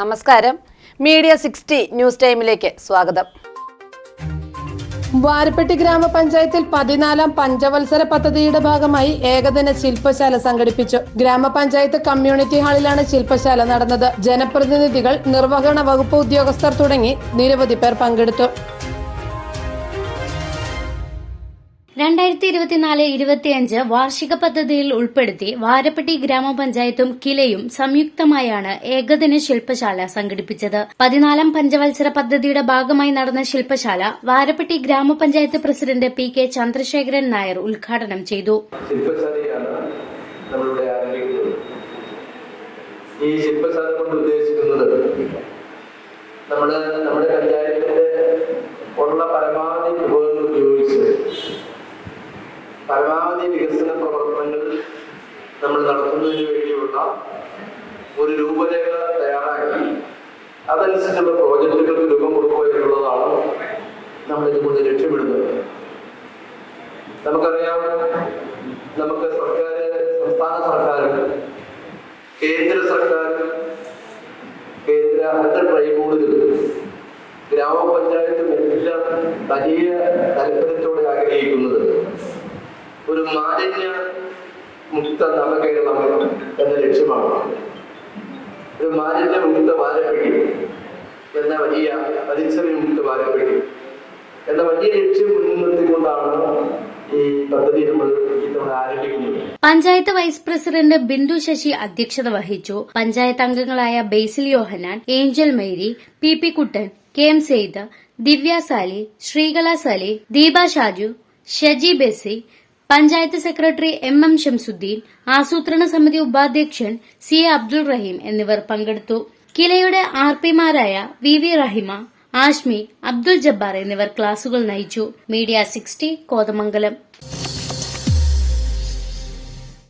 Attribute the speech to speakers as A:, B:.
A: നമസ്കാരം. Media sixty news ടൈമിലേക്ക് സ്വാഗതം.
B: വാരപ്പെട്ടി ഗ്രാമപഞ്ചായത്തിൽ പതിനാലാം പഞ്ചവത്സര പദ്ധതിയുടെ ഭാഗമായി ഏകദിന ശില്പശാല സംഘടിപ്പിച്ചു. ഗ്രാമപഞ്ചായത്ത് കമ്മ്യൂണിറ്റി ഹാളിലാണ് ശില്പശാല നടന്നത്. ജനപ്രതിനിധികൾ നിർവഹണ വകുപ്പ് ഉദ്യോഗസ്ഥർ തുടങ്ങി നിരവധി പേർ പങ്കെടുത്തു.
C: രണ്ടായിരത്തി ഇരുപത്തിനാല് ഇരുപത്തിയഞ്ച് വാർഷിക പദ്ധതിയിൽ ഉൾപ്പെടുത്തി വാരപ്പെട്ടി ഗ്രാമപഞ്ചായത്തും കിലയും സംയുക്തമായാണ് ഏകദിന ശില്പശാല സംഘടിപ്പിച്ചത്. പതിനാലാം പഞ്ചവത്സര പദ്ധതിയുടെ ഭാഗമായി നടന്ന ശില്പശാല വാരപ്പെട്ടി ഗ്രാമപഞ്ചായത്ത് president P K Chandrasekharan Nair ഉദ്ഘാടനം ചെയ്തു.
D: ഈ ശില്പശാല കൊണ്ട് ഉദ്ദേശിക്കുന്നത് നമ്മുടെ പഞ്ചായത്തിന്റെ പരമാവധി വികസന പ്രവർത്തനങ്ങൾ നമ്മൾ നടത്തുന്നതിന് വേണ്ടിയുള്ള ഒരു രൂപരേഖ തയ്യാറാക്കി. അതനുസരിച്ചുള്ള പ്രോജക്റ്റുകൾക്ക് രൂപം കൊടുക്കുക എന്നുള്ളതാണ് നമ്മൾ ഇതുകൊണ്ട് ലക്ഷ്യമിടുന്നത്. നമുക്കറിയാം നമുക്ക് സർക്കാർ സംസ്ഥാന സർക്കാരും കേന്ദ്ര സർക്കാരും കേന്ദ്ര അടുത്ത ട്രൈബ്യൂണലുകൾ ഗ്രാമപഞ്ചായത്തും എല്ലാം വലിയ താല്പര്യത്തോടെ ആഗ്രഹിക്കുന്നത് ഒരു മാലിന്യ മുക്ത നവകേരളം എന്ന ലക്ഷ്യമാണ്. ഒരു മാലിന്യ മുക്ത വാരപ്പെട്ടി എന്ന വലിയ പരിസര മുക്ത വാരപ്പെട്ടി എന്ന വലിയ ലക്ഷ്യം മുൻനിർത്തിക്കൊണ്ടാണ് ഈ പദ്ധതി നമ്മൾ
C: പഞ്ചായത്ത് വൈസ് പ്രസിഡന്റ് ബിന്ദു ശശി അധ്യക്ഷത വഹിച്ചു. പഞ്ചായത്ത് അംഗങ്ങളായ Basil Yohannan Angel Mary P P Kuttan K M Sayed Divya Sali Sreekala Sali Deepa Shaju Shaji Besi panchayat secretary M M Shamsuddin ആസൂത്രണ സമിതി ഉപാധ്യക്ഷൻ സി എ അബ്ദുൾ റഹീം എന്നിവർ പങ്കെടുത്തു. കിലയുടെ ആർ പിമാരായ വി വി റഹിമ ആഷ്മി അബ്ദുൾ ജബ്ബാർ എന്നിവർ ക്ലാസുകൾ നയിച്ചു. Media sixty Kothamangalam.